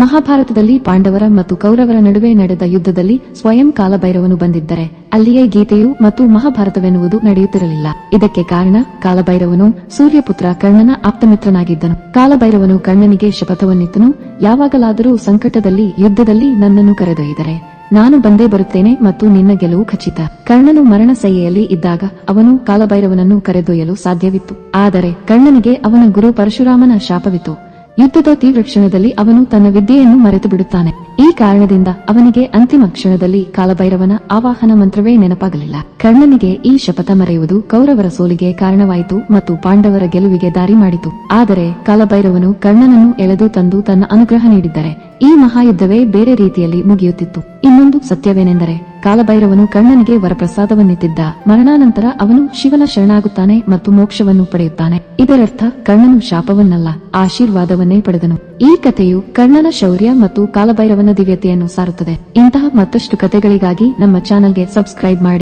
ಮಹಾಭಾರತದಲ್ಲಿ ಪಾಂಡವರ ಮತ್ತು ಕೌರವರ ನಡುವೆ ನಡೆದ ಯುದ್ಧದಲ್ಲಿ ಸ್ವಯಂ ಕಾಲಭೈರವನು ಬಂದಿದ್ದರೆ, ಅಲ್ಲಿಯೇ ಗೀತೆಯು ಮತ್ತು ಮಹಾಭಾರತವೆನ್ನುವುದು ನಡೆಯುತ್ತಿರಲಿಲ್ಲ. ಇದಕ್ಕೆ ಕಾರಣ ಕಾಲಭೈರವನು ಸೂರ್ಯಪುತ್ರ ಕರ್ಣನ ಆಪ್ತಮಿತ್ರನಾಗಿದ್ದನು. ಕಾಲಭೈರವನು ಕರ್ಣನಿಗೆ ಶಪಥವನ್ನಿತ್ತನು, ಯಾವಾಗಲಾದರೂ ಸಂಕಟದಲ್ಲಿ, ಯುದ್ಧದಲ್ಲಿ ನನ್ನನ್ನು ಕರೆದೊಯ್ದರೆ, ನಾನು ಬಂದೇ ಬರುತ್ತೇನೆ ಮತ್ತು ನಿನ್ನ ಗೆಲುವು ಖಚಿತ. ಕರ್ಣನು ಮರಣಸೈಯಲ್ಲಿ ಇದ್ದಾಗ ಅವನು ಕಾಲಭೈರವನನ್ನು ಕರೆದೊಯ್ಯಲು ಸಾಧ್ಯವಿತ್ತು. ಆದರೆ ಕರ್ಣನಿಗೆ ಅವನ ಗುರು ಪರಶುರಾಮನ ಶಾಪವಿತ್ತು. ಯುದ್ಧದ ತೀವ್ರ ಕ್ಷಣದಲ್ಲಿ ಅವನು ತನ್ನ ವಿದ್ಯೆಯನ್ನು ಮರೆತು ಬಿಡುತ್ತಾನೆ. ಈ ಕಾರಣದಿಂದ ಅವನಿಗೆ ಅಂತಿಮ ಕ್ಷಣದಲ್ಲಿ ಕಾಲಭೈರವನ ಆವಾಹನ ಮಂತ್ರವೇ ನೆನಪಾಗಲಿಲ್ಲ. ಕರ್ಣನಿಗೆ ಈ ಶಪಥ ಮರೆಯುವುದು ಕೌರವರ ಸೋಲಿಗೆ ಕಾರಣವಾಯಿತು ಮತ್ತು ಪಾಂಡವರ ಗೆಲುವಿಗೆ ದಾರಿ ಮಾಡಿತು. ಆದರೆ ಕಾಲಭೈರವನು ಕರ್ಣನನ್ನು ಎಳೆದು ತಂದು ತನ್ನ ಅನುಗ್ರಹ ನೀಡಿದ್ದರೆ ಈ ಮಹಾಯುದ್ಧವೇ ಬೇರೆ ರೀತಿಯಲ್ಲಿ ಮುಗಿಯುತ್ತಿತ್ತು. ಇನ್ನೊಂದು ಸತ್ಯವೇನೆಂದರೆ ಕಾಲಭೈರವನು ಕರ್ಣನಿಗೆ ವರಪ್ರಸಾದವನ್ನಿತ್ತಿದ್ದ. ಮರಣಾನಂತರ ಅವನು ಶಿವನ ಶರಣಾಗುತ್ತಾನೆ ಮತ್ತು ಮೋಕ್ಷವನ್ನು ಪಡೆಯುತ್ತಾನೆ. ಇದರರ್ಥ ಕರ್ಣನು ಶಾಪವನ್ನಲ್ಲ, ಆಶೀರ್ವಾದವನ್ನೇ ಪಡೆದನು. ಈ ಕಥೆಯು ಕರ್ಣನ ಶೌರ್ಯ ಮತ್ತು ಕಾಲಭೈರವನ ದಿವ್ಯತೆಯನ್ನು ಸಾರುತ್ತದೆ. ಇಂತಹ ಮತ್ತಷ್ಟು ಕಥೆಗಳಿಗಾಗಿ ನಮ್ಮ ಚಾನೆಲ್ಗೆ ಸಬ್ಸ್ಕ್ರೈಬ್ ಮಾಡಿ.